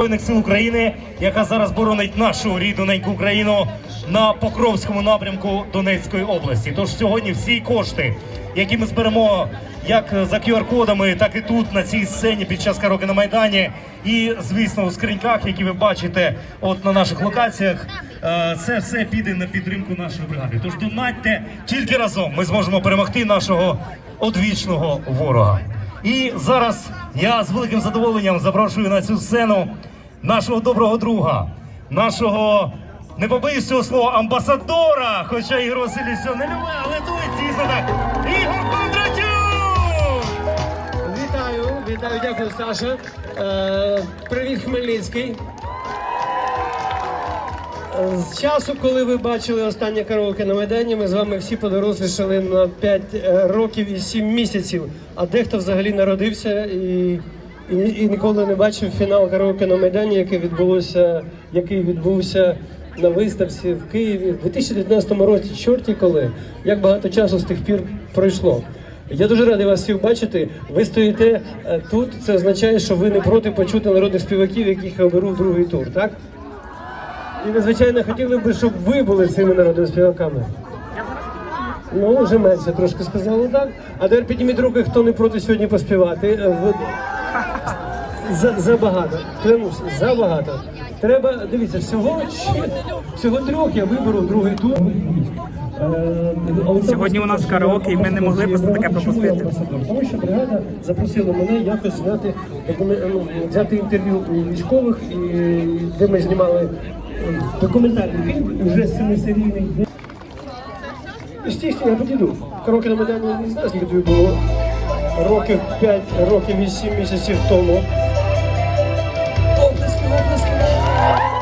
Збройних сил України, яка зараз боронить нашу рідну неньку Україну на Покровському напрямку Донецької області. Тож сьогодні всі кошти, які ми зберемо як за QR-кодами, так і тут на цій сцені під час караоке на майдані, і звісно у скриньках, які ви бачите, от на наших локаціях, е, це все піде на підтримку нашої бригади. Тож донатьте тільки разом. Ми зможемо перемогти нашого одвічного ворога. І зараз я з великим задоволенням запрошую на цю сцену нашого доброго друга, нашого не побоюсь цього слова амбасадора, хоча Ігор Васильович цього не любить, але дійсно так. Ігор Кондратюк! Вітаю, вітаю, дякую, Саша. Е, привіт, Хмельницький. Е, З часу, коли ви бачили останнє караоке на Майдані, ми з вами всі подорослішали на 5 років і 7 місяців, а дехто взагалі народився і, і, і ніколи не бачив фінал караоке на Майдані, який відбулося, який відбувся на виставці в Києві в 2019 році. Чорті коли як багато часу з тих пір пройшло. Я дуже радий вас всіх бачити. Ви стоїте е, тут. Це означає, що ви не проти почути народних співаків, яких я оберу в другий тур, так? І ви, звичайно, хотіли б, щоб ви були цими народними співаками. Ну, вже менше трошки сказали так. А тепер підніміть руки, хто не проти сьогодні поспівати. За, забагато. Клянусь, забагато. Треба, дивіться, всього, всього трьох я виберу другий тур. Е, Сьогодні у нас караоке, і ми не могли просто таке пропустити. Тому що бригада запросила мене якось зняти ну, взяти інтерв'ю у військових, і, де ми знімали е, документальний фільм, уже семисерійний. Естественно, я підійду. Караоке на Майдані не знаю, скільки тобі було. Років 5, років і 7 місяців тому. Oh!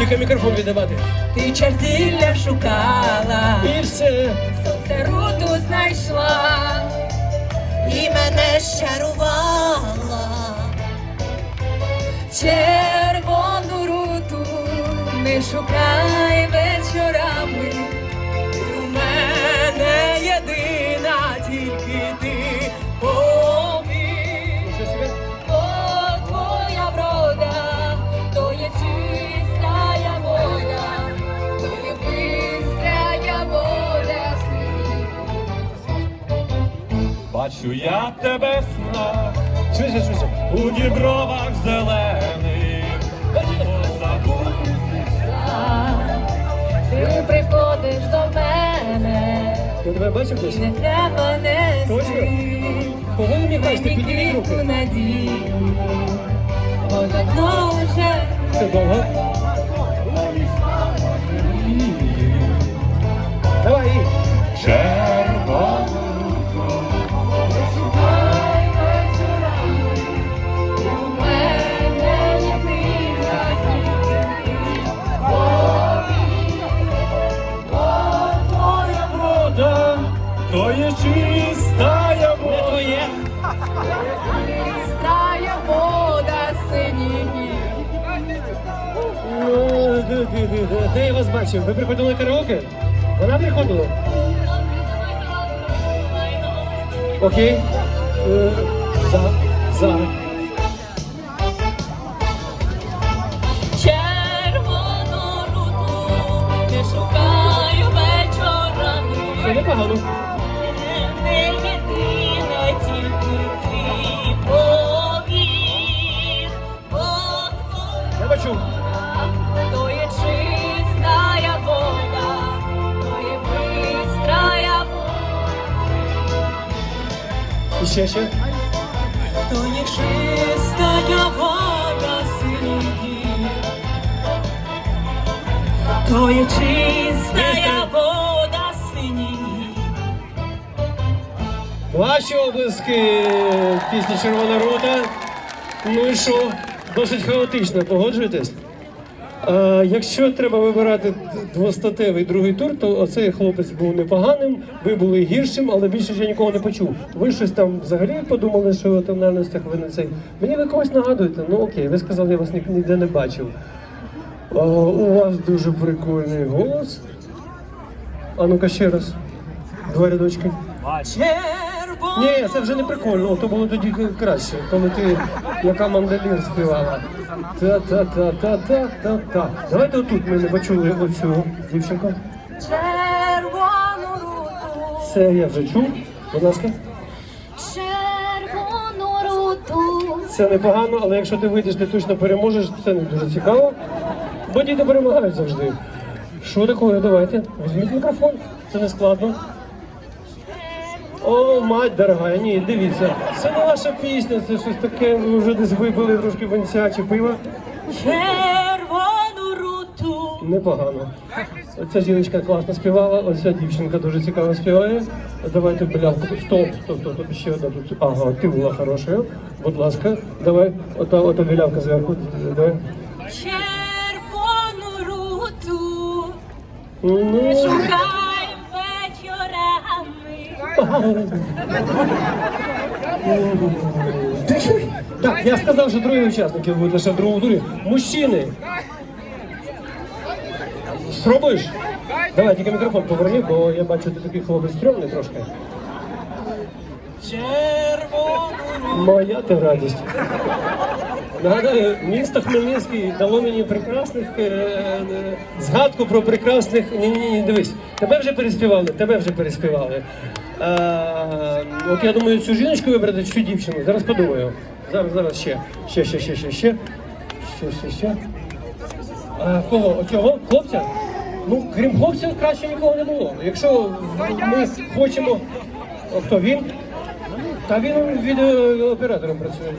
Тільки мікрофон віддавати. ти чертілля шукала, І все. сонце руту знайшла, і мене щарувала, червону руту не шукай вечорами, Бачу я тебе сна швидше. у дібровах зелених. Ти приходиш до мене, Я тебе бачив десь? і не треба нести. Кого ви мені бачите? Підніміть руки. бо давно вже Це довго. Давай. і. у де, я вас бачив? Ви приходили караоке? Вона приходила? Окей. Е, За. За. Червону руту не шукаю вечорами. Це непогано. Ще ще. То є чистая вода синіє. То є чистая вода синіє. Ваші облиски пісні Червона рота. Ну і що? Досить хаотично, погоджуєтесь? А, якщо треба вибирати двостатевий другий тур, то оцей хлопець був непоганим, ви були гіршим, але більше я нікого не почув. Ви щось там взагалі подумали, що в тональностях ви не цей. Мені ви когось нагадуєте. Ну окей, ви сказали, я вас ні- ніде не бачив. А, у вас дуже прикольний голос. А ну-ка ще раз. Два рядочки. Червоно. Ні, це вже не прикольно, то було тоді краще, коли ти яка мандалін співала. Та-та-та-та-та-та-та. Давайте отут ми не почули оцю дівчинку. Червону руту. Це я вже чув. Будь ласка. Червону руту. Це непогано, але якщо ти вийдеш, ти точно переможеш, це не дуже цікаво. Бо діти перемагають завжди. Що таке? Давайте. Візьміть мікрофон, це не складно. О, мать дорога, ні, дивіться, це не ваша пісня, це щось таке, ви вже десь випили трошки винця чи пива. Червону руту. Непогано. Оця жіночка класно співала, оця дівчинка дуже цікаво співає. Давайте білявку. Стоп, стоп, стоп, стоп, ще одна тут. Ага, ти була хороша. Будь ласка, давай, ота, ота білявка зверху. Давай. Червону руту. Ну, Шукай вечорами. Так, я сказав, що другі учасники будуть лише в другому турі. Мужчини. Спробуєш? Давай, тільки мікрофон поверни, бо я бачу, ти такий хлопець стрьомний трошки. Моя ти радість. Нагадаю, місто Хмельницький дало мені прекрасних е, е, згадку про прекрасних. Ні, ні, ні, дивись, тебе вже переспівали, тебе вже переспівали. Е, от я думаю, цю жіночку вибрати, чи цю дівчину. Зараз подумаю. Зараз, зараз ще. Ще, ще, ще, ще, ще. Ще, ще, ще. А, кого? Оцього? Хлопця? Ну, крім хлопця, краще нікого не було. Якщо ми хочемо. О, хто він? Та він відеооператором працює.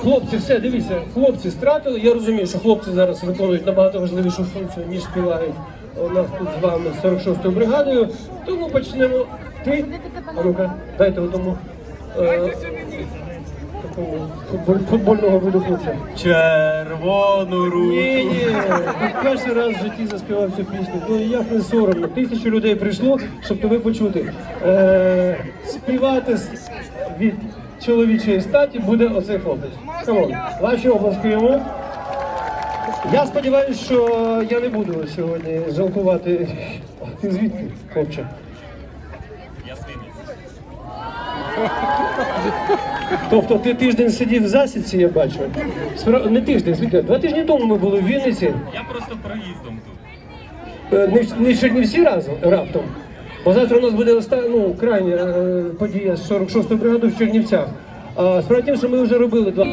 Хлопці, все, дивіться, хлопці стратили. Я розумію, що хлопці зараз виконують набагато важливішу функцію, ніж співають у нас тут з вами з 46-ю бригадою. Тому почнемо. Ти? А дайте одному. Е, футбольного виду хлопця. Червону руку. Ні, ні, перший раз в житті заспівав цю пісню. Ну як не соромно. Тисячу людей прийшло, щоб тебе почути. Е, співати з- від чоловічої статі буде оцей хлопець. Камон, ваші обласки йому. Я сподіваюся, що я не буду сьогодні жалкувати. Ти звідки, хлопче? Я свинець. Тобто ти тиждень сидів в засідці, я бачу. Не тиждень, звідки? Два тижні тому ми були в Вінниці. Я просто проїздом тут. Е, Не, в- не ще не всі разом раптом. Бо завтра у нас буде оста... ну, крайня е, подія з 46-ї бригади в Чернівцях. А справді, що ми вже робили два.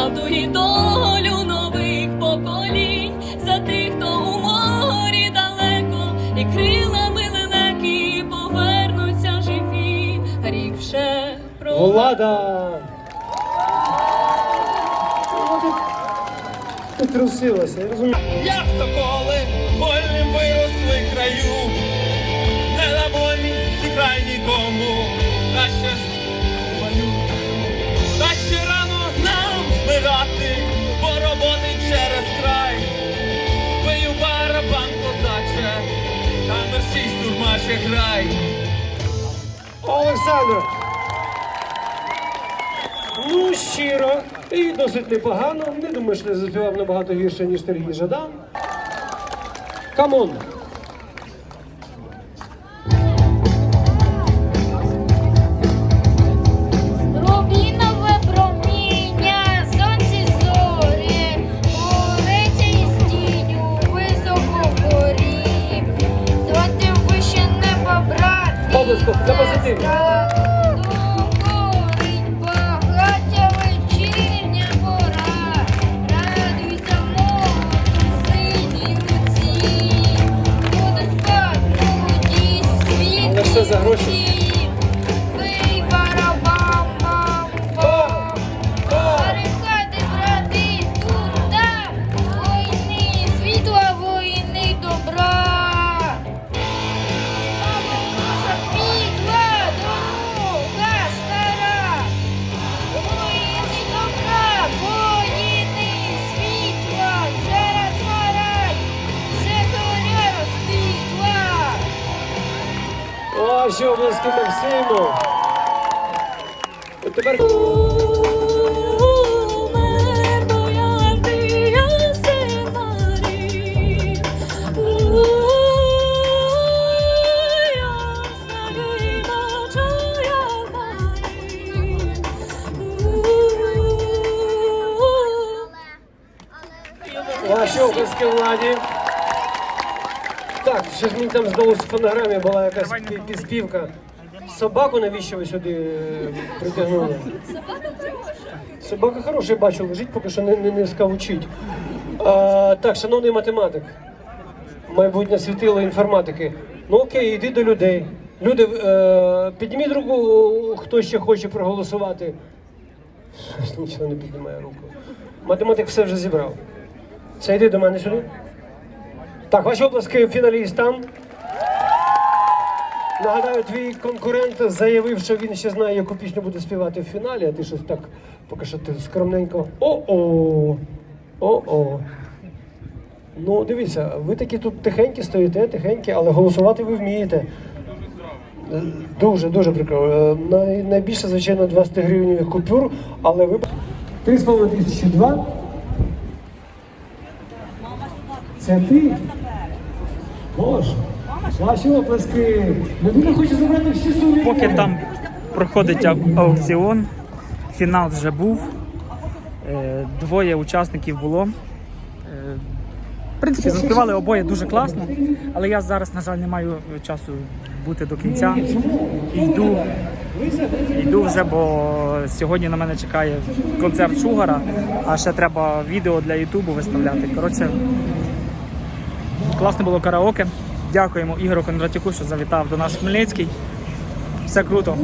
Правду і долю нових поколінь, за тих, хто у морі далеко, і крилами лелеки повернуться живі, рік вже про Влада! Ти- трусилася, я розумію. Як соколи грай. Олександр! Ну, щиро, і досить непогано. Не думаю, що ти заспівав набагато гірше, ніж Сергій Жадан. Камон! ですが。Ваші обласки Максиму. От ще ж мені там знову з фонограмі була якась пі- підспівка. Собаку навіщо ви сюди е, притягнули? Собака хороша, я бачу, лежить, поки що не, не, не скавучить. А, так, шановний математик, майбутнє світило інформатики. Ну окей, йди до людей. Люди, е, підніміть руку, хто ще хоче проголосувати. Щось Нічого не піднімає руку. Математик все вже зібрав. Це йди до мене сюди. Так, ваші оплески фіналістам. Нагадаю, твій конкурент заявив, що він ще знає, яку пісню буде співати в фіналі, а ти щось так поки що ти скромненько. О-о! О-о. Ну, дивіться, ви такі тут тихенькі стоїте, тихенькі, але голосувати ви вмієте. Дуже, дуже прикро. Е, Най, найбільше, звичайно, 20 гривневих купюр, але ви. 3,5 тисячі два. Це ти? Боже, ваші оплески. Людина хоче забрати всі сувеніри. Поки там проходить ау- аукціон, фінал вже був. Е, Двоє учасників було. Е, В принципі, заспівали обоє дуже класно, але я зараз, на жаль, не маю часу бути до кінця. Йду, йду вже, бо сьогодні на мене чекає концерт Шугара, а ще треба відео для Ютубу виставляти. Коротше, класне було караоке. Дякуємо Ігору Кондратюку, що завітав до нас в Хмельницький. Все круто.